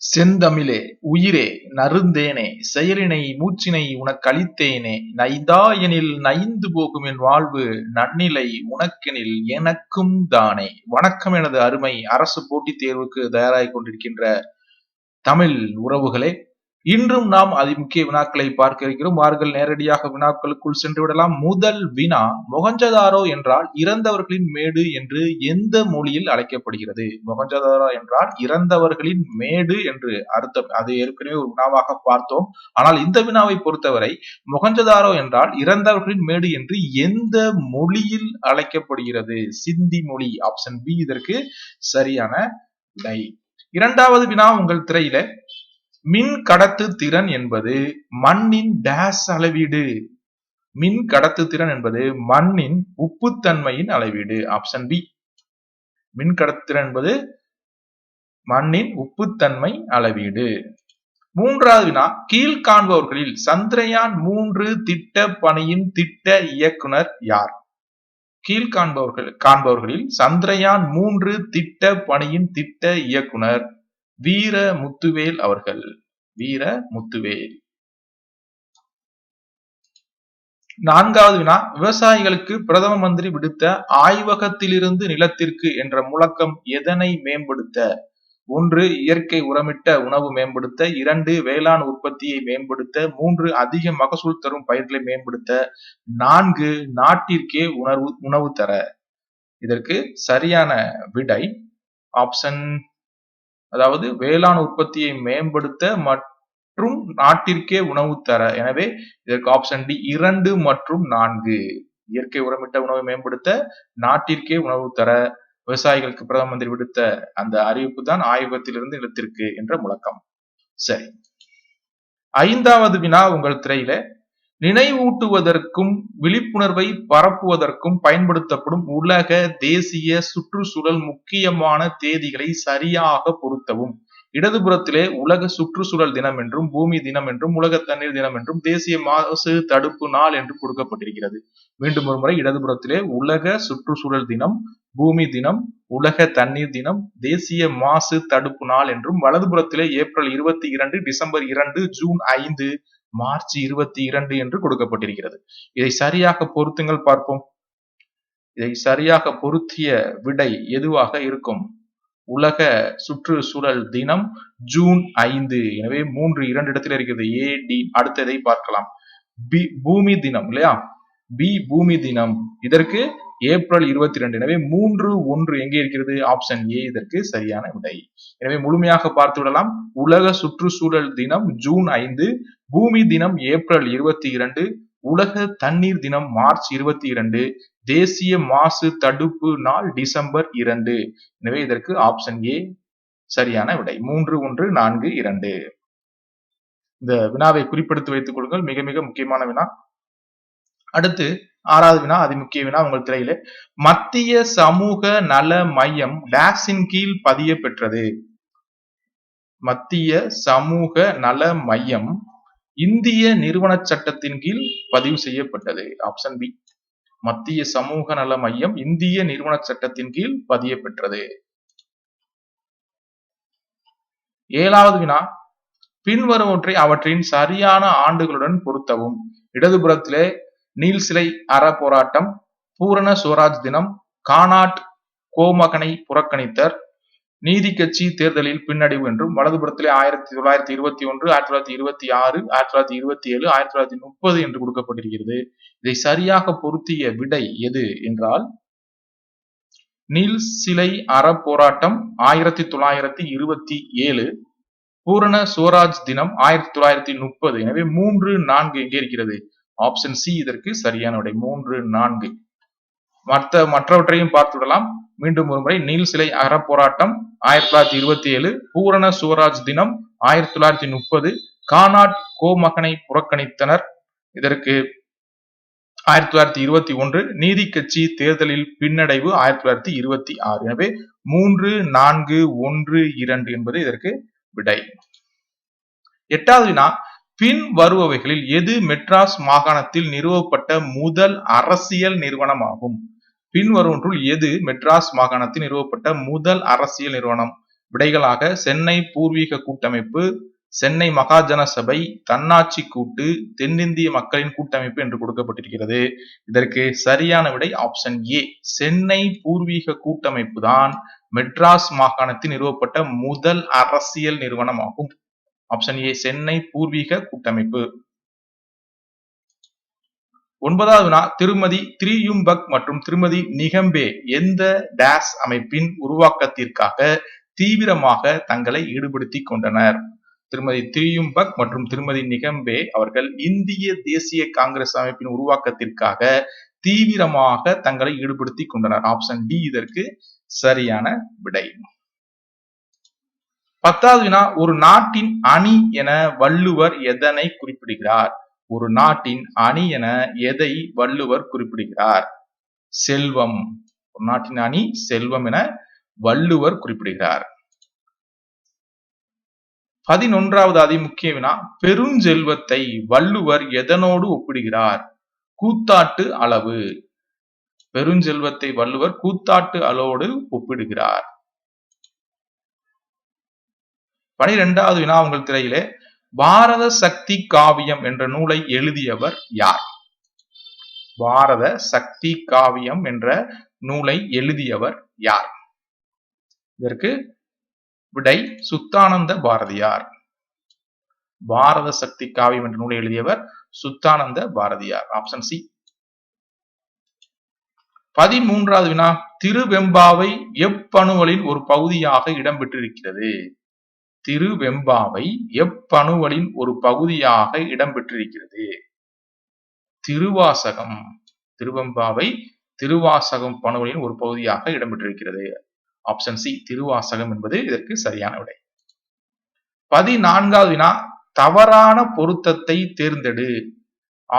செந்தமிழே உயிரே நறுந்தேனே செயலினை மூச்சினை உனக்களித்தேனே எனில் நைந்து போகும் என் வாழ்வு நன்னிலை உனக்கெனில் எனக்கும் தானே. வணக்கம் எனது அருமை அரசு போட்டித் தேர்வுக்கு தயாராகிக் கொண்டிருக்கின்ற தமிழ் உறவுகளே இன்றும் நாம் அதி முக்கிய வினாக்களை பார்க்க இருக்கிறோம். வார்கள் நேரடியாக வினாக்களுக்குள் சென்று விடலாம். முதல் வினா மொகஞ்சதாரோ என்றால் இறந்தவர்களின் மேடு என்று எந்த மொழியில் அழைக்கப்படுகிறது? மொகஞ்சதாரோ என்றால் இறந்தவர்களின் மேடு என்று அர்த்தம். அது ஏற்கனவே ஒரு வினாவாக பார்த்தோம். ஆனால் இந்த வினாவை பொறுத்தவரை மொகஞ்சதாரோ என்றால் இறந்தவர்களின் மேடு என்று எந்த மொழியில் அழைக்கப்படுகிறது? சிந்தி மொழி ஆப்ஷன் பி இதற்கு சரியான விடை. இரண்டாவது வினா உங்கள் திரையில. மின் கடத்து திறன் என்பது மண்ணின் டேஸ் அளவீடு. மின் கடத்து திறன் என்பது மண்ணின் உப்புத்தன்மையின் அளவீடு ஆப்ஷன் பி மின் கடத்துத்திறன் என்பது மண்ணின் உப்புத்தன்மை அளவீடு. மூன்றாவது வினா கீழ்காண்பவர்களில் சந்திரயான் மூன்று திட்ட பணியின் திட்ட இயக்குனர் யார்? கீழ்காண்பவர்கள் காண்பவர்களில் சந்திரயான் மூன்று திட்ட பணியின் திட்ட இயக்குனர் வீர முத்துவேல் அவர்கள். வீர முத்துவேல். நான்காவது வினா விவசாயிகளுக்கு பிரதம மந்திரி விடுத்த ஆய்வகத்திலிருந்து நிலத்திற்கு என்ற முழக்கம் எதனை மேம்படுத்த? ஒன்று இயற்கை உரமிட்ட உணவு மேம்படுத்த. இரண்டு வேளாண் உற்பத்தியை மேம்படுத்த. மூன்று அதிக மகசூல் தரும் பயிர்களை மேம்படுத்த. நான்கு நாட்டிற்கே உணர்வு உணவு தர. இதற்கு சரியான விடை ஆப்ஷன் அதாவது வேளாண் உற்பத்தியை மேம்படுத்த மற்றும் நாட்டிற்கே உணவு தர. எனவே இதற்கு ஆப்ஷன் டி இரண்டு மற்றும் நான்கு. இயற்கை உரமிட்ட உணவை மேம்படுத்த நாட்டிற்கே உணவு தர விவசாயிகளுக்கு பிரதம மந்திரி விடுத்த அந்த அறிவிப்பு தான் ஆய்வகத்திலிருந்து நிலத்திற்கு என்ற முழக்கம். சரி. ஐந்தாவது வினா உங்கள் திரையில. நினைவூட்டுவதற்கும் விழிப்புணர்வை பரப்புவதற்கும் பயன்படுத்தப்படும் உலக தேசிய சுற்றுச்சூழல் முக்கியமான தேதிகளை சரியாக பொருத்தவும். இடதுபுறத்திலே உலக சுற்றுச்சூழல் தினம் என்றும் பூமி தினம் என்றும் உலக தண்ணீர் தினம் என்றும் தேசிய மாசு தடுப்பு நாள் என்றும் கொடுக்கப்பட்டிருக்கிறது. மீண்டும் ஒரு முறை இடதுபுறத்திலே உலக சுற்றுச்சூழல் தினம் பூமி தினம் உலக தண்ணீர் தினம் தேசிய மாசு தடுப்பு நாள் என்றும் வலதுபுறத்திலே ஏப்ரல் இருபத்தி இரண்டு டிசம்பர் இரண்டு ஜூன் ஐந்து மார்ச் இருபத்தி இரண்டு என்று கொடுக்கப்பட்டிருக்கிறது. இதை சரியாக பொருத்துங்கள் பார்ப்போம். இதை சரியாக பொருத்திய விடை எதுவாக இருக்கும்? உலக சுற்றுச்சூழல் தினம் ஜூன் ஐந்து. எனவே மூன்று இரண்டு இடத்தில் இருக்கிறது ஏ டி அடுத்ததை பார்க்கலாம். பி பூமி தினம் இல்லையா? பி பூமி தினம். இதற்கு ஏப்ரல் இருபத்தி ரெண்டு எனவே மூன்று ஒன்று எங்கே இருக்கிறது? ஆப்ஷன் ஏ இதற்கு சரியான விடை. எனவே முழுமையாக பார்த்து விடலாம். உலக சுற்றுச்சூழல் தினம் ஜூன் ஐந்து. பூமி தினம் ஏப்ரல் இருபத்தி இரண்டு உலக தண்ணீர் தினம் மார்ச் இருபத்தி இரண்டு தேசிய மாசு தடுப்பு நாள் டிசம்பர் இரண்டு. எனவே இதற்கு ஆப்ஷன் ஏ சரியான விடை. மூன்று ஒன்று நான்கு இரண்டு. இந்த வினாவை குறிப்பிடுத்து வைத்துக் கொள்ளுங்கள். மிக மிக முக்கியமான வினா. அடுத்து ஆறாவது வினா அது முக்கிய வினா உங்கள் திரையில. மத்திய சமூக நல மையம் டேக்ஸின் கீழ் பதிய பெற்றது. மத்திய சமூக நல மையம் இந்திய நிறுவன சட்டத்தின் கீழ் பதிவு செய்யப்பட்டது. ஆப்ஷன் பி மத்திய சமூக நல மையம் இந்திய நிறுவன சட்டத்தின் கீழ் பதிய பெற்றது. ஏழாவது வினா. பின்வருவற்றை அவற்றின் சரியான ஆண்டுகளுடன் பொருத்தவும். இடதுபுறத்திலே நீல் சிலை அற போராட்டம் பூரண சுவராஜ் தினம் கானாட் கோமகனை புறக்கணித்தர் நீதி கட்சி தேர்தலில் பின்னடைவு என்றும் வலதுபுறத்திலே ஆயிரத்தி தொள்ளாயிரத்தி இருபத்தி ஒன்று ஆயிரத்தி தொள்ளாயிரத்தி இருபத்தி ஆறு ஆயிரத்தி தொள்ளாயிரத்தி இருபத்தி ஏழு ஆயிரத்தி தொள்ளாயிரத்தி முப்பது என்று கொடுக்கப்பட்டிருக்கிறது. இதை சரியாக பொருத்திய விடை எது என்றால் நீல் சிலை அற போராட்டம் ஆயிரத்தி தொள்ளாயிரத்தி இருபத்தி ஏழு பூரண சுவராஜ் தினம் ஆயிரத்தி தொள்ளாயிரத்தி முப்பது. எனவே மூன்று நான்கு எங்கே இருக்கிறது. ஆப்ஷன் சி இதற்கு சரியான விடை. மூன்று நான்கு. மற்ற மற்றவற்றையும் பார்த்துவிடலாம். மீண்டும் ஒரு முறை. நீல் சிலை அறப்போராட்டம் ஆயிரத்தி தொள்ளாயிரத்தி இருபத்தி ஏழு. பூரண சுவராஜ் தினம் ஆயிரத்தி தொள்ளாயிரத்தி முப்பது. கானாட் கோமகனை புறக்கணித்தனர். இதற்கு ஆயிரத்தி தொள்ளாயிரத்தி இருபத்தி ஒன்று. நீதி கட்சி தேர்தலில் பின்னடைவு ஆயிரத்தி தொள்ளாயிரத்தி இருபத்தி ஆறு. எனவே மூன்று நான்கு ஒன்று இரண்டு என்பது இதற்கு விடை. எட்டாவது வினா. பின் வருபவைகளில் எது மெட்ராஸ் மாகாணத்தில் நிறுவப்பட்ட முதல் அரசியல் நிறுவனமாகும்? பின்வருவற்றுள் எது மெட்ராஸ் மாகாணத்தில் நிறுவப்பட்ட முதல் அரசியல் நிறுவனம்? விடைகளாக சென்னை பூர்வீக கூட்டமைப்பு சென்னை மகாஜன சபை தன்னாட்சி கூட்டு தென்னிந்திய மக்களின் கூட்டமைப்பு என்று கொடுக்கப்பட்டிருக்கிறது. இதற்கு சரியான விடை ஆப்ஷன் ஏ. சென்னை பூர்வீக கூட்டமைப்பு தான் மெட்ராஸ் மாகாணத்தில் நிறுவப்பட்ட முதல் அரசியல் நிறுவனம் ஆகும் ஆப்ஷன் ஏ சென்னை பூர்வீக கூட்டமைப்பு. ஒன்பதாவது வினா திருமதி திரியும்பக் மற்றும் திருமதி நிகம்பே எந்த டேஸ் அமைப்பின் உருவாக்கத்திற்காக தீவிரமாக தங்களை ஈடுபடுத்திக் கொண்டனர்? திருமதி திரியும்பக் மற்றும் திருமதி நிகம்பே அவர்கள் இந்திய தேசிய காங்கிரஸ் அமைப்பின் உருவாக்கத்திற்காக தீவிரமாக தங்களை ஈடுபடுத்திக் கொண்டனர். ஆப்ஷன் டி இதற்கு சரியான விடை. பத்தாவது வினா ஒரு நாட்டின் அணி என வள்ளுவர் எதனை குறிப்பிடுகிறார்? ஒரு நாட்டின் அணி என எதை வள்ளுவர் குறிப்பிடுகிறார்? செல்வம். ஒரு நாட்டின் அணி செல்வம் என வள்ளுவர் குறிப்பிடுகிறார். பதினொன்றாவது அதி முக்கிய வினா பெருஞ்செல்வத்தை வள்ளுவர் எதனோடு ஒப்பிடுகிறார்? கூத்தாட்டு அளவு. பெருஞ்செல்வத்தை வள்ளுவர் கூத்தாட்டு அளவோடு ஒப்பிடுகிறார். பனிரெண்டாவது வினா உங்கள் திரையிலே பாரத சக்தி காவியம் என்ற நூலை எழுதியவர் யார்? பாரத சக்தி காவியம் என்ற நூலை எழுதியவர் யார்? இதற்கு விடை சுத்தானந்த பாரதியார். பாரத சக்தி காவியம் என்ற நூலை எழுதியவர் சுத்தானந்த பாரதியார். Option C. பதிமூன்றாவது வினா திருவெம்பாவை எப்பணுவலின் ஒரு பகுதியாக இடம்பெற்றிருக்கிறது திருவெம்பாவை எப்பணுவலின் ஒரு பகுதியாக இடம்பெற்றிருக்கிறது திருவாசகம். திருவெம்பாவை திருவாசகம் பணுவலின் ஒரு பகுதியாக இடம்பெற்றிருக்கிறது ஆப்ஷன் சி திருவாசகம் என்பது இதற்கு சரியான விடை. பதினான்காவது வினா தவறான பொருத்தத்தை தேர்ந்தெடு.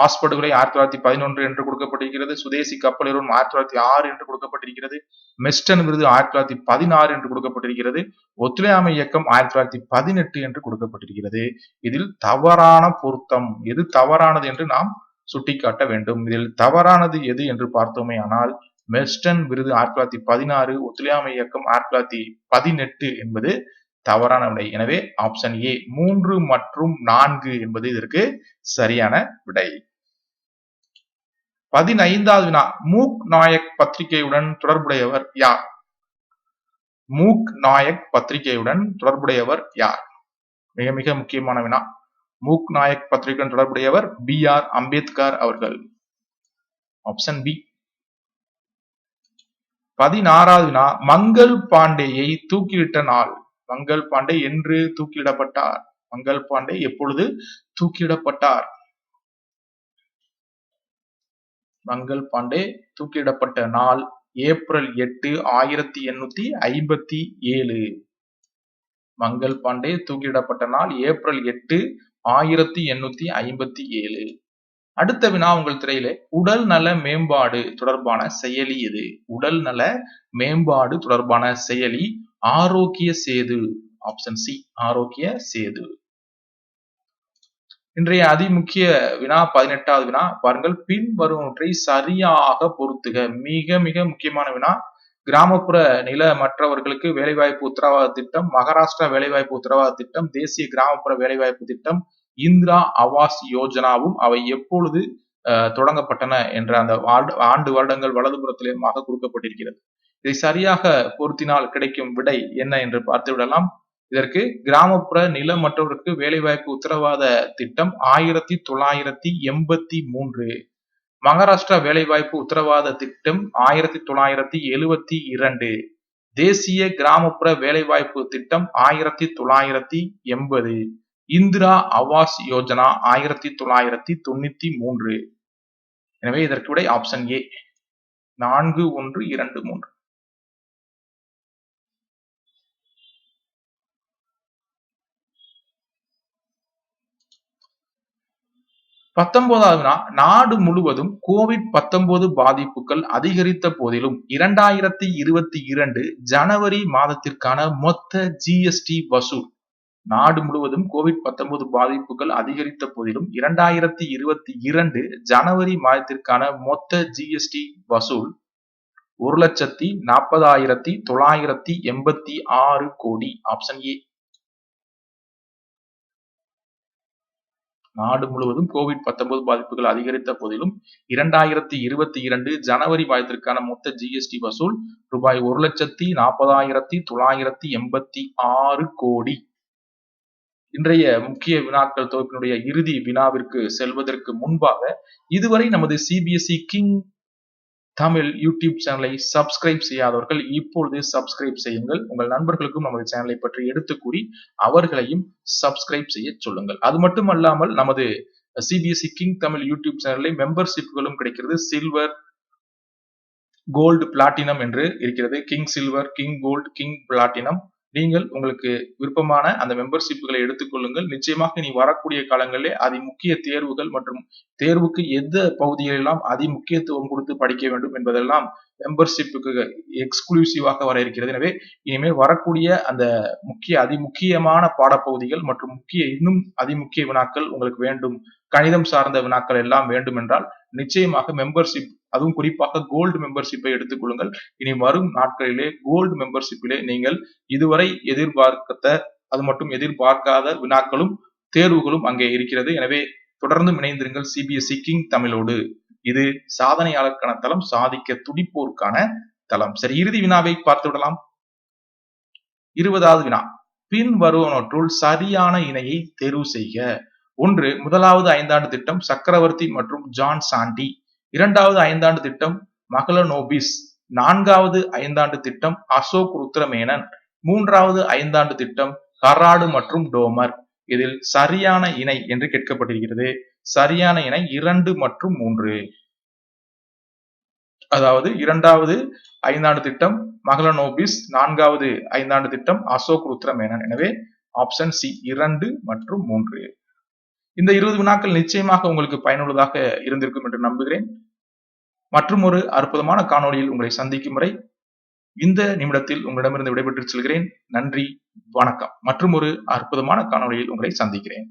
ஆஸ்படுகளை ஆயிரத்தி தொள்ளாயிரத்தி பதினொன்று என்று கொடுக்கப்பட்டிருக்கிறது. சுதேசி கப்பலிரும் ஆயிரத்தி தொள்ளாயிரத்தி ஆறு என்று கொடுக்கப்பட்டிருக்கிறது. மெஸ்டன் விருது ஆயிரத்தி தொள்ளாயிரத்தி பதினாறு என்று கொடுக்கப்பட்டிருக்கிறது. ஒத்துழையாமை இயக்கம் ஆயிரத்தி தொள்ளாயிரத்தி பதினெட்டு என்று கொடுக்கப்பட்டிருக்கிறது. இதில் தவறான பொருத்தம் எது தவறானது என்று நாம் சுட்டிக்காட்ட வேண்டும். இதில் தவறானது எது என்று பார்த்தோமே ஆனால் மெஸ்டன் விருது ஆயிரத்தி தொள்ளாயிரத்தி பதினாறு ஒத்துழையாமை இயக்கம் ஆயிரத்தி தொள்ளாயிரத்தி பதினெட்டு என்பது தவறான விடை. எனவே ஆப்ஷன் ஏ மூன்று மற்றும் நான்கு என்பது இதற்கு சரியான விடை. பதினைந்தாவது வினா. மூக் நாயக் பத்திரிகையுடன் தொடர்புடையவர் யார்? மூக் நாயக் பத்திரிகையுடன் தொடர்புடையவர் யார்? மிக மிக முக்கியமான வினா. மூக் நாயக் பத்திரிகையுடன் தொடர்புடையவர் பி ஆர் அம்பேத்கர் அவர்கள். ஆப்ஷன் பி பதினாறாவது வினா. மங்கள் பாண்டேயை தூக்கிலிட்ட நாள். மங்கள் பாண்டே என்று தூக்கிடப்பட்டார் மங்கள் பாண்டே எப்பொழுது தூக்கிடப்பட்டார் மங்கள் பாண்டே தூக்கிடப்பட்ட நாள் ஏப்ரல் எட்டு ஆயிரத்தி எண்ணூத்தி ஐம்பத்தி ஏழு. மங்கள் பாண்டே தூக்கிடப்பட்ட நாள் ஏப்ரல் எட்டு ஆயிரத்தி எண்ணூத்தி ஐம்பத்தி ஏழு. அடுத்த வினா உங்கள் திரையிலே. உடல் நல மேம்பாடு தொடர்பான செயலி எது? உடல் நல மேம்பாடு தொடர்பான செயலி ஆரோக்கிய சேது ஆப்ஷன் சி ஆரோக்கிய சேது. இன்றைய அதிமுக்கிய வினா பதினெட்டாவது வினா பாருங்கள் பின்வருவற்றை சரியாக பொருத்துக மிக மிக முக்கியமான வினா கிராமப்புற நில மற்றவர்களுக்கு வேலைவாய்ப்பு உத்தரவாத திட்டம் மகாராஷ்டிரா வேலைவாய்ப்பு உத்தரவாத திட்டம் தேசிய கிராமப்புற வேலைவாய்ப்பு திட்டம் இந்திரா ஆவாஸ் யோஜனாவும் அவை எப்பொழுது தொடங்கப்பட்டன என்ற அந்த ஆண்டு வருடங்கள் வலதுபுறத்திலேயமாக கொடுக்கப்பட்டிருக்கிறது. இதை சரியாக பொருத்தினால் கிடைக்கும் விடை என்ன என்று பார்த்து விடலாம். இதற்கு கிராமப்புற நில மற்றவருக்கு வேலைவாய்ப்பு உத்தரவாத திட்டம் ஆயிரத்தி தொள்ளாயிரத்தி எண்பத்தி மூன்று. மகாராஷ்டிரா வேலைவாய்ப்பு உத்தரவாத திட்டம் ஆயிரத்தி தொள்ளாயிரத்தி எழுவத்தி இரண்டு. தேசிய கிராமப்புற வேலைவாய்ப்பு திட்டம் ஆயிரத்தி தொள்ளாயிரத்தி எண்பது. இந்திரா ஆவாஸ் யோஜனா ஆயிரத்தி தொள்ளாயிரத்தி தொண்ணூத்தி மூன்று. எனவே இதற்கு விடை ஆப்ஷன் ஏ. நான்கு ஒன்று இரண்டு மூன்று. பத்தொன்பதாவது நாடு முழுவதும் கோவிட் பத்தொன்பது பாதிப்புகள் அதிகரித்த போதிலும் இரண்டாயிரத்தி இருபத்தி இரண்டு ஜனவரி மாதத்திற்கான மொத்த ஜிஎஸ்டி வசூல் நாடு முழுவதும் கோவிட் பத்தொன்பது பாதிப்புகள் அதிகரித்த போதிலும் இரண்டாயிரத்தி இருபத்தி இரண்டு ஜனவரி மாதத்திற்கான மொத்த ஜிஎஸ்டி வசூல் ஒரு லட்சத்தி நாற்பதாயிரத்தி தொள்ளாயிரத்தி எண்பத்தி ஆறு கோடி ஆப்ஷன் ஏ நாடு முழுவதும் கோவிட் பத்தொன்பது பாதிப்புகள் அதிகரித்த போதிலும் இரண்டாயிரத்தி இருபத்தி இரண்டு ஜனவரி மாதத்திற்கான மொத்த ஜிஎஸ்டி வசூல் ரூபாய் ஒரு லட்சத்தி நாற்பதாயிரத்தி தொள்ளாயிரத்தி எண்பத்தி ஆறு கோடி. இன்றைய முக்கிய வினாக்கள் தொகுப்பினுடைய இறுதி வினாவிற்கு செல்வதற்கு முன்பாக இதுவரை நமது சிபிஎஸ்இ கிங் தமிழ் யூடியூப் சேனலை சப்ஸ்கிரைப் செய்யாதவர்கள் இப்பொழுது சப்ஸ்கிரைப் செய்யுங்கள். உங்கள் நண்பர்களுக்கும் நமது சேனலை பற்றி எடுத்து கூறி அவர்களையும் சப்ஸ்கிரைப் செய்ய சொல்லுங்கள். அது மட்டுமல்லாமல் நமது சிபிஎஸ்இ கிங் தமிழ் யூடியூப் சேனலில் மெம்பர்ஷிப்களும் கிடைக்கிறது. சில்வர் கோல்டு பிளாட்டினம் என்று இருக்கிறது. King silver king gold king platinum நீங்கள் உங்களுக்கு விருப்பமான அந்த மெம்பர்ஷிப்புகளை எடுத்துக்கொள்ளுங்கள். நிச்சயமாக நீ வரக்கூடிய காலங்களிலே அதி முக்கிய தேர்வுகள் மற்றும் தேர்வுக்கு எந்த பகுதிகளெல்லாம் அதி முக்கியத்துவம் கொடுத்து படிக்க வேண்டும் என்பதெல்லாம் மெம்பர்ஷிப்புக்கு எக்ஸ்க்ளூசிவாக வர இருக்கிறது. எனவே இனிமேல் வரக்கூடிய அந்த முக்கிய அதி முக்கியமான பாடப்பகுதிகள் மற்றும் முக்கிய இன்னும் அதிமுக்கிய வினாக்கள் உங்களுக்கு வேண்டும். கணிதம் சார்ந்த வினாக்கள் எல்லாம் வேண்டும் என்றால் நிச்சயமாக மெம்பர்ஷிப் அதுவும் குறிப்பாக கோல்டு மெம்பர்ஷிப்பை எடுத்துக்கொள்ளுங்கள். இனி வரும் நாட்களிலே கோல்டு மெம்பர்ஷிப்பிலே நீங்கள் இதுவரை எதிர்பார்த்த அது மட்டும் எதிர்பார்க்காத வினாக்களும் தேர்வுகளும் அங்கே இருக்கிறது. எனவே தொடர்ந்து இணைந்திருங்கள். சிபிஎஸ்இ கிங் தமிழோடு. இது சாதனையாளருக்கான தளம் சாதிக்க துடிப்போருக்கான தளம். சரி இறுதி வினாவை பார்த்து விடலாம். இருபதாவது வினா. பின் வருவனற்றுள் சரியான இணையை தேர்வு செய்க. ஒன்று முதலாவது ஐந்தாண்டு திட்டம் சக்கரவர்த்தி மற்றும் ஜான் சாண்டி. இரண்டாவது ஐந்தாண்டு திட்டம் மகளனோபிஸ் நான்காவது ஐந்தாண்டு திட்டம் அசோக் ருத்ரமேனன். மூன்றாவது ஐந்தாண்டு திட்டம் கராடு மற்றும் டோமர். இதில் சரியான இணை என்று கேட்கப்பட்டிருக்கிறது. சரியான இணை இரண்டு மற்றும் மூன்று. அதாவது இரண்டாவது ஐந்தாண்டு திட்டம் மகளனோபிஸ் நான்காவது ஐந்தாண்டு திட்டம் அசோக் ருத்ரமேனன் எனவே ஆப்ஷன் சி இரண்டு மற்றும் மூன்று. இந்த இருபது வினாக்கள் நிச்சயமாக உங்களுக்கு பயனுள்ளதாக இருந்திருக்கும் என்று நம்புகிறேன். மற்றும் ஒரு அற்புதமான காணொளியில் உங்களை சந்திக்கும் வரை இந்த நிமிடத்தில் உங்களிடமிருந்து விடைபெற்று செல்கிறேன். நன்றி வணக்கம். மற்றும் ஒரு அற்புதமான காணொளியில் உங்களை சந்திக்கிறேன்.